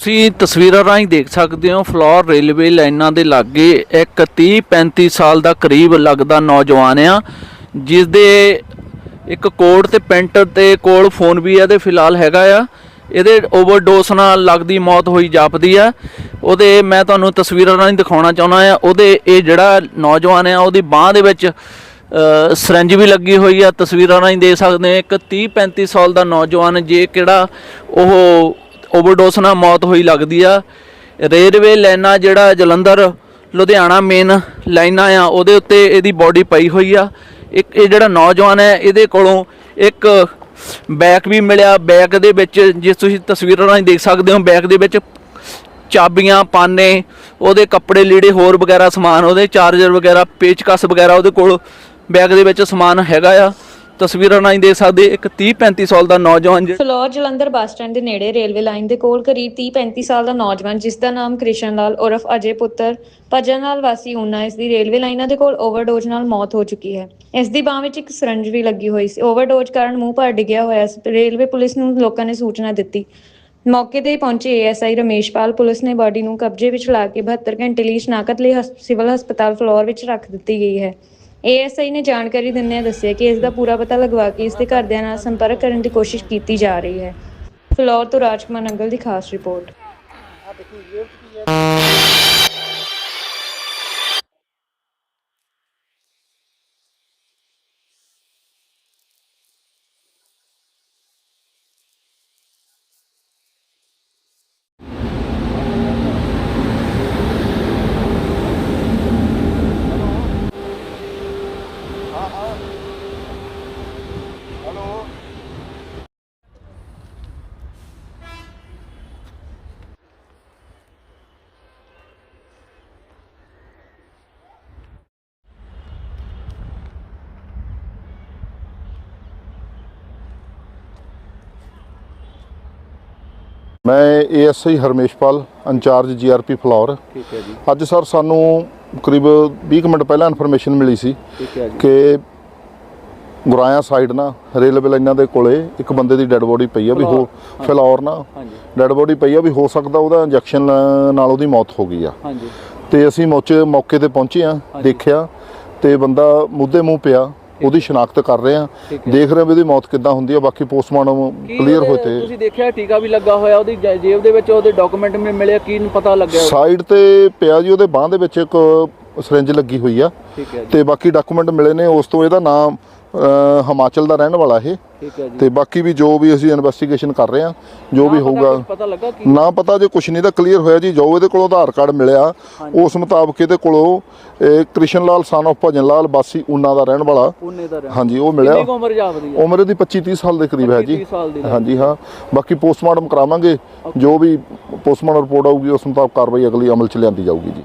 ਤੁਸੀਂ ਤਸਵੀਰਾਂ ਰਾਹੀਂ ਦੇਖ ਸਕਦੇ ਹੋ ਫਲੋਰ ਰੇਲਵੇ ਲਾਈਨਾਂ ਦੇ ਲਾਗੇ ਇੱਕ 30 35 ਸਾਲ ਦਾ ਕਰੀਬ ਲੱਗਦਾ ਨੌਜਵਾਨ ਆ ਜਿਸ ਦੇ ਇੱਕ ਕੋਟ ਤੇ ਪੈਂਟ ਤੇ ਕੋਲ ਫੋਨ ਵੀ ਆ ਤੇ ਫਿਲਹਾਲ ਹੈਗਾ ਆ। ਇਹਦੇ ਓਵਰਡੋਸ ਨਾਲ ਲੱਗਦੀ ਮੌਤ ਹੋਈ ਜਾਪਦੀ ਆ। ਉਹਦੇ ਮੈਂ ਤੁਹਾਨੂੰ ਤਸਵੀਰਾਂ ਰਾਹੀਂ ਦਿਖਾਉਣਾ ਚਾਹੁੰਦਾ ਆ ਉਹਦੇ ਇਹ ਜਿਹੜਾ ਨੌਜਵਾਨ ਆ ਉਹਦੀ ਬਾਹ ਦੇ ਵਿੱਚ ਅ, ਸਰੰਜ ਵੀ ਲੱਗੀ ਹੋਈ ਆ। ਤਸਵੀਰਾਂ ਰਾਹੀਂ ਦੇਖ ਸਕਦੇ ਆ ਇੱਕ 30 35 ਸਾਲ ਦਾ ਨੌਜਵਾਨ ਜੇ ਕਿਹੜਾ ਉਹ ਓਵਰਡੋਸ ਨਾਲ ਮੌਤ ਹੋਈ ਲੱਗਦੀ ਆ। ਰੇਲਵੇ ਲਾਈਨਾਂ ਜਿਹੜਾ ਜਲੰਧਰ, ਲੁਧਿਆਣਾ ਮੇਨ ਲਾਈਨਾਂ ਆ, ਉਹਦੇ ਉੱਤੇ ਇਹਦੀ ਬਾਡੀ ਪਈ ਹੋਈ ਆ। ਇੱਕ ਇਹ ਜਿਹੜਾ ਨੌਜਵਾਨ ਹੈ, ਇਹਦੇ ਕੋਲੋਂ ਇੱਕ ਬੈਗ ਵੀ ਮਿਲਿਆ। ਬੈਗ ਦੇ ਵਿੱਚ ਜਿਸ ਤੁਸੀਂ ਤਸਵੀਰਾਂ ਰਾਹੀਂ ਦੇਖ ਸਕਦੇ ਹੋ ਬੈਗ ਦੇ ਵਿੱਚ ਚਾਬੀਆਂ, ਪਾਨੇ, ਉਹਦੇ ਕੱਪੜੇ ਲੀੜੇ, ਹੋਰ ਵਗੈਰਾ ਸਮਾਨ, ਉਹਦੇ ਚਾਰਜਰ ਵਗੈਰਾ, ਪੇਚਕਸ ਵਗੈਰਾ ਉਹਦੇ ਕੋਲ ਬੈਗ ਦੇ ਵਿੱਚ ਸਮਾਨ ਹੈਗਾ ਆ। ਤਸਵੀਰਾਂ ਰਾਹੀਂ ਦੇਖ ਸਕਦੇ। ਇੱਕ 30 35 ਸਾਲ ਦਾ ਨੌਜਵਾਨ ਜਿਹੜਾ ਫਲੋਰ ਜਲੰਧਰ ਬੱਸ ਸਟੈਂਡ ਦੇ ਨੇੜੇ ਰੇਲਵੇ ਲਾਈਨ ਦੇ ਕੋਲ ਕਰੀਬ 30-35 ਸਾਲ ਦਾ ਨੌਜਵਾਨ, ਜਿਸ ਦਾ ਨਾਮ ਕ੍ਰਿਸ਼ਨ ਲਾਲ ਉਰਫ ਅਜੇ ਪੁੱਤਰ ਭਜਨ ਲਾਲ ਵਾਸੀ ਉਨਾ ਇਸ ਦੀ ਰੇਲਵੇ ਲਾਈਨਾਂ ਦੇ ਕੋਲ ਓਵਰਡੋਜ਼ ਨਾਲ ਮੌਤ ਹੋ ਚੁੱਕੀ ਹੈ। ਇਸ ਦੀ ਬਾਹ ਵਿੱਚ ਇੱਕ ਸਰੰਜ ਵੀ ਲੱਗੀ ਹੋਈ ਸੀ। ਓਵਰਡੋਜ਼ ਕਾਰਨ ਮੂੰਹ ਭਰ ਡਿੱਗਿਆ ਹੋਇਆ ਸੀ। ਰੇਲਵੇ ਪੁਲਿਸ ਨੂੰ ਲੋਕਾਂ ਨੇ ਸੂਚਨਾ ਦਿੱਤੀ। ਮੌਕੇ ਤੇ ਪਹੁੰਚੇ ਏਐਸਆਈ ਰਮੇਸ਼ਪਾਲ। ਪੁਲਿਸ ਨੇ ਬਾਡੀ ਨੂੰ ਕਬਜ਼ੇ ਵਿੱਚ ਲਾ ਕੇ 72 ਘੰਟੇ ਲਈ ਸ਼ਨਾਖਤ ਲਈ ਸਿਵਲ ਹਸਪਤਾਲ ਫਲੋਰ ਵਿੱਚ ਰੱਖ ਦਿੱਤੀ ਗਈ ਹੈ। ਏਐਸਆਈ ਨੇ ਜਾਣਕਾਰੀ ਦਿੰਦਿਆਂ ਦੱਸਿਆ ਕਿ ਇਸ ਦਾ ਪੂਰਾ ਪਤਾ ਲਗਵਾ ਕੇ ਇਸ ਦੇ ਘਰਦਿਆਂ ਨਾਲ ਸੰਪਰਕ ਕਰਨ ਦੀ ਕੋਸ਼ਿਸ਼ ਕੀਤੀ ਜਾ ਰਹੀ ਹੈ। ਫਲੋਰ ਤੋਂ ਰਾਜਕੁਮਾਰ ਨੰਗਲ ਦੀ ਖਾਸ ਰਿਪੋਰਟ। ਮੈਂ ASI Harmeshpal in charge GRP Phillaur. ਠੀਕ ਹੈ ਜੀ। ਅੱਜ ਸਰ ਸਾਨੂੰ ਕਰੀਬ 20 ਕੁ ਮਿੰਟ ਪਹਿਲਾਂ ਇਨਫੋਰਮੇਸ਼ਨ ਮਿਲੀ ਸੀ ਠੀਕ ਹੈ ਜੀ। ਕਿ ਗੁਰਾਇਆ ਸਾਈਡ ਨਾ ਰੇਲਵੇ ਲਾਈਨਾਂ ਦੇ ਕੋਲੇ ਇੱਕ ਬੰਦੇ ਦੀ ਡੈੱਡ ਬੋਡੀ ਪਈ ਆ ਵੀ ਹੋ ਫਲੋਰ ਨਾ ਡੈੱਡ ਬੋਡੀ ਪਈ ਆ ਵੀ ਹੋ ਸਕਦਾ ਉਹਦਾ ਇੰਜੈਕਸ਼ਨ ਨਾਲ ਉਹਦੀ ਮੌਤ ਹੋ ਗਈ ਆ। ਹਾਂਜੀ। ਤੇ ਅਸੀਂ ਮੌਕੇ ਮੌਕੇ ਤੇ ਪਹੁੰਚੇ ਆ ਦੇਖਿਆ ਤੇ ਬੰਦਾ ਮੁੱਦੇ ਮੂੰਹ ਪਿਆ ਉਹਦੀ ਸ਼ਨਾਖਤ ਕਰ ਰਹੇ ਆ। ਦੇਖ ਰਹੇ ਆ ਵੀ ਉਹਦੀ ਮੌਤ ਕਿੱਦਾਂ ਹੁੰਦੀ ਆ ਬਾਕੀ ਪੋਸਟਮਾਰਟਮ ਕਲੀਅਰ ਹੋਏ ਤੇ ਤੁਸੀਂ ਦੇਖਿਆ ਟੀਕਾ ਵੀ ਲੱਗਾ ਹੋਇਆ ਉਹਦੀ ਜ- ਜੇਬ ਦੇ ਵਿੱਚ ਉਹਦੇ ਡਾਕੂਮੈਂਟ ਵੀ ਮਿਲਿਆ ਕੀ ਨੂੰ ਪਤਾ ਲੱਗਿਆ ਸਾਈਡ ਤੇ ਪਿਆ ਜੀ ਉਹਦੇ ਬਾਹ ਦੇ ਵਿੱਚ ਇੱਕ ਸਿਰਿੰਜ ਲੱਗੀ ਹੋਈ ਆ। ਠੀਕ ਹੈ ਜੀ। ਤੇ ਬਾਕੀ ਡਾਕੂਮੈਂਟ ਮਿਲੇ ਨੇ ਉਸ ਤੋਂ ਇਹਦਾ ਨਾਮ ਹਿਮਾਚਲ ਦਾ ਰਹਿਣ ਵਾਲਾ ਇਹ। ਠੀਕ ਹੈ ਜੀ। ਤੇ ਬਾਕੀ ਵੀ ਜੋ ਵੀ ਅਸੀਂ ਇਨਵੈਸਟੀਗੇਸ਼ਨ ਕਰ ਰਹੇ ਆ ਜੋ ਵੀ ਹੋਊਗਾ ਕੁਛ ਪਤਾ ਲੱਗਾ ਕੀ? ਨਾ ਪਤਾ ਜੇ ਕੁਝ ਨਹੀਂ ਤਾਂ ਕਲੀਅਰ ਹੋਇਆ ਜੀ ਜੋ ਇਹਦੇ ਕੋਲੋਂ ਆਧਾਰ ਕਾਰਡ ਮਿਲਿਆ ਉਸ ਮੁਤਾਬਕ ਇਹਦੇ ਕੋਲੋਂ ਇਹ ਕ੍ਰਿਸ਼ਨ ਲਾਲ ਸਨ of ਭਜਨ ਲਾਲ ਬਾਸੀ ਉਨਾ ਦਾ ਰਹਿਣ ਵਾਲਾ। ਉਹਨੇ ਦਾ ਰਹਿਣਾ ਹਾਂਜੀ ਉਹ ਕਿੰਨੀ ਮਿਲਿਆ ਕੁ ਉਮਰ ਜਾਪਦੀ ਹੈ? ਉਮਰ ਇਹਦੀ 25 30 ਸਾਲ ਦੇ ਕਰੀਬ ਹੈ 25 ਜੀ ਸਾਲ ਦੀ ਹਾਂਜੀ ਹਾਂ। ਬਾਕੀ ਪੋਸਟਮਾਰਟਮ ਕਰਾਵਾਂਗੇ। ਜੋ ਵੀ ਪੋਸਟਮਾਰਟਮ ਰਿਪੋਰਟ ਆਊਗੀ ਉਸ ਮੁਤਾਬਕ ਕਾਰਵਾਈ ਅਗਲੀ ਅਮਲ ਚ ਲਿਆਂਦੀ ਜਾਊਗੀ ਜੀ।